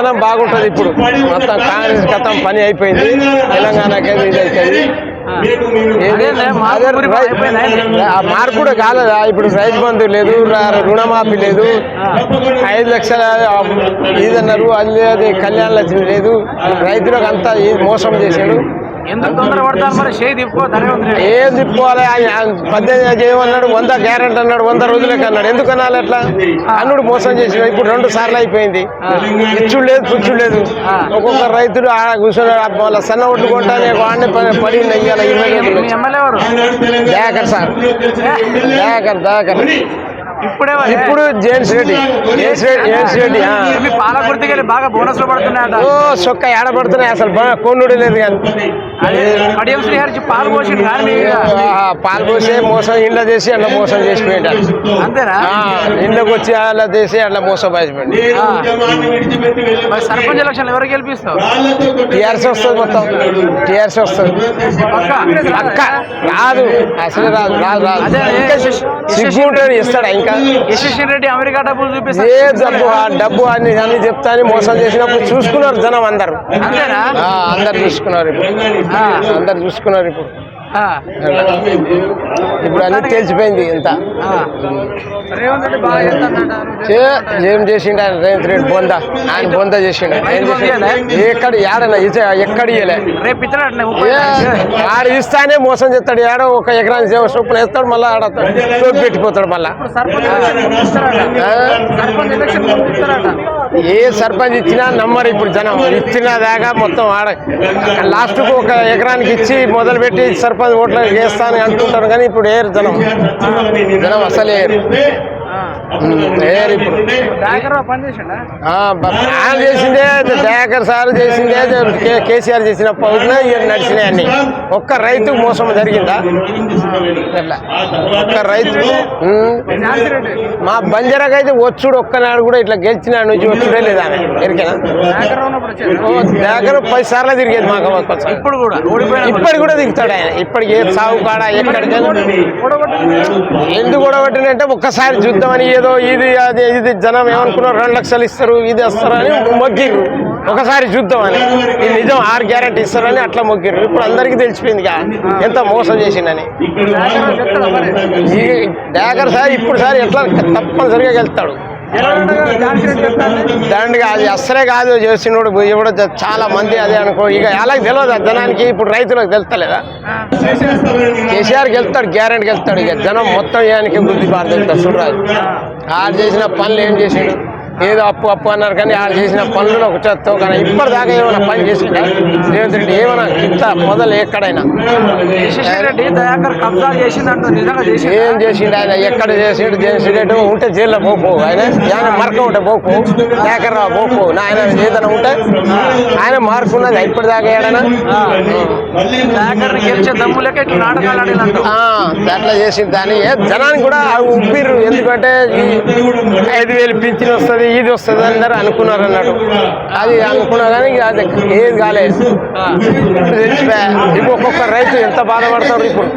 తెలంగాణ బాగుంటది ఇప్పుడు. మొత్తం కాంగ్రెస్ గతం పని అయిపోయింది. తెలంగాణకి ఇది అవుతుంది అదేలే, మార్పు అదే ఊరికి రై- అయిపోయిందా? ఆ మార్పు కూడా కాలేదా? ఇప్పుడు రైతు బంధు లేదు రుణమాఫీ లేదు. ఐదు లక్షల ఇదన్నారు అది కళ్యాణ లక్ష్మి లేదు. రైతులకు అంతా మోసం చేశాడు. ఏం తిప్పుకోవాలి? పద్దెనిమిది చేయమన్నాడు వంద గ్యారెంటీ అన్నాడు? వంద రోజులకి అన్నాడు? ఎందుకు అనాలి అట్లా? అన్నుడు మోసం చేసిన ఇప్పుడు రెండు సార్లు అయిపోయింది. ఇచ్చుడు లేదు పుచ్చుడు లేదు. ఒక్కొక్క రైతుడు కూర్చున్నాడు వాళ్ళ సన్న ఒడ్లు కొంటానే వాడిని పడి ఇరవై దయాకర్ సార్. దయాకర్ దయాకర్ ఇప్పుడే ఇప్పుడు James Reddy. James Reddy James Reddy పాలకుర్తికి వెళ్ళి బాగా బోనస్లు పడుతున్నాయట. ఓ సొక్క ఏడబడుతున్నాయి అసలు? బాగా కొన్నుడు లేదు కానీ. కడియం శ్రీహరి పాలు. ఆ, పాలు పోసి మోసం ఇంట్లో చేసి అట్లా మోసం చేసి అంతేనా? ఇంట్లోకి వచ్చి అలా చేసి అట్లా మోసం. మరి సర్పంచ్ ఎలక్షన్ ఎవరు గెలిపిస్తావు? టీఆర్సీ వస్తుంది మొత్తం. టీఆర్సీ వస్తుంది. పక్క? అక్క రాదు అసలు రాదు రాదు రాదు. ఇంకా సిగ్గు ఉంటాడు ఇస్తాడా? ఇంకా రెడ్డి అమెరికా డబ్బులు ఏ చూపిస్తారు డబ్బు డబ్బు అన్ని అన్ని చెప్తాని మోసం చేసినప్పుడు చూసుకున్నారు జనం అందరు అందరు చూసుకున్నారు ఇప్పుడు. అందరు చూసుకున్నారు ఇప్పుడు. ఇప్పుడు అన్ని తెలిసిపోయింది ఇంత. ఏం చేసిండు ఆయన రేవంత్ రెడ్డి బొంద? ఆయన బొంద చేసిండు? ఏం చేసిండు? ఎక్కడ ఏడన ఎక్కడ ఇయ్యలే. ఆడ ఇస్తానే మోసం చేస్తాడు. ఏడో ఒక ఎకరానికి చొప్పున వేస్తాడు మళ్ళీ ఆడ తోపు పెట్టిపోతాడు మళ్ళా. ఏ సర్పంచ్ ఇచ్చినా నమ్మరు ఇప్పుడు జనం. ఇచ్చిన దాకా మొత్తం ఆడ లాస్ట్కు ఒక ఎకరానికి ఇచ్చి మొదలుపెట్టి సర్పంచ్ ఓట్లు వేస్తాను అనుకుంటారు కానీ ఇప్పుడు ఏరు జనం. జనం అసలు ఏరు. ఇప్పుడు ఆయన చేసిందే సార్ చేసిందే కేసీఆర్ చేసిన పనులు ఇవి నడిచినాయి అన్ని. ఒక్క రైతు మోసం జరిగిందా? ఒక్క రైతు మా బంజారాకి అయితే వచ్చుడు ఒక్కనాడు కూడా ఇట్లా గెలిచిన నుంచి వచ్చుడే లేదా? ఎరికేనా? దగ్గర పది సార్లు తిరిగేది మాకు. ఇప్పుడు కూడా ఇప్పటికి కూడా దిగుతాడు ఆయన. ఇప్పటికి ఏ సాగు కాడ ఎక్కడికైనా ఎందుకు గొడవట్టినంటే ఒక్కసారి చూద్దామని ఏదో ఇది అది ఇది జనం ఏమనుకున్నారు? రెండు లక్షలు ఇస్తారు ఇది వస్తారు అని మొగ్గిర్రు. ఒకసారి చూద్దామని. ఇది నిజం ఆరు గ్యారెంటీ ఇస్తారని అట్లా మొగ్గిర్రు. ఇప్పుడు అందరికీ తెలిసిపోయింది ఎంత మోసం చేసిండని. ఈ డాగర్ సార్ ఇప్పుడు సార్ ఎట్లా తప్పనిసరిగా వెళ్తాడు ఝాన్సీ దండగా అది అస్సలే కాదు చేసినోడు ఎవడో చాలా మంది అదే అనుకో ఇక అలాగే తెలియదు జనానికి ఇప్పుడు రైతులకు తెలుస్తలేదా? కేసీఆర్ గెలుస్తాడు గ్యారెంటీ గెలుస్తాడు ఇక జనం మొత్తం ఏనికి బుద్ధి బాధ తెలుస్తాడు చూడరాదు ఆడు చేసిన పనులు ఏం చేసిండు? ఏదో అప్పు అప్పు అన్నారు కానీ ఆడు చేసిన పనులు ఒక చెత్త కానీ ఇప్పటిదాకా ఏమైనా పని చేసిండా రేవంత్ రెడ్డి ఏమైనా ఇంత మొదలు ఎక్కడైనా. చేసిండు? ఏం చేసిండు ఆయన? ఎక్కడ చేసిండు చేసినట్టు ఉంటే జైల్లో పోపు ఆయన ఆయన మరక ఉంటే పోపు దాకర్రా పోపు నా ఆయన ఏదైనా ఉంటే ఆయన మార్కున్నది ఇప్పటిదాకా ఏడనా. అట్లా చేసింది దాన్ని జనానికి కూడా ఉప్పిర్రు ఎందుకంటే ఐదు వేలు పింఛన్ వస్తుంది ఇది వస్తుంది అందరు అనుకున్నారు అన్నాడు. అది అనుకున్నా కానీ అది ఏది కాలేదు. ఇప్పుడు ఒక్కొక్క రైతు ఎంత బాధపడతాడు ఇప్పుడు?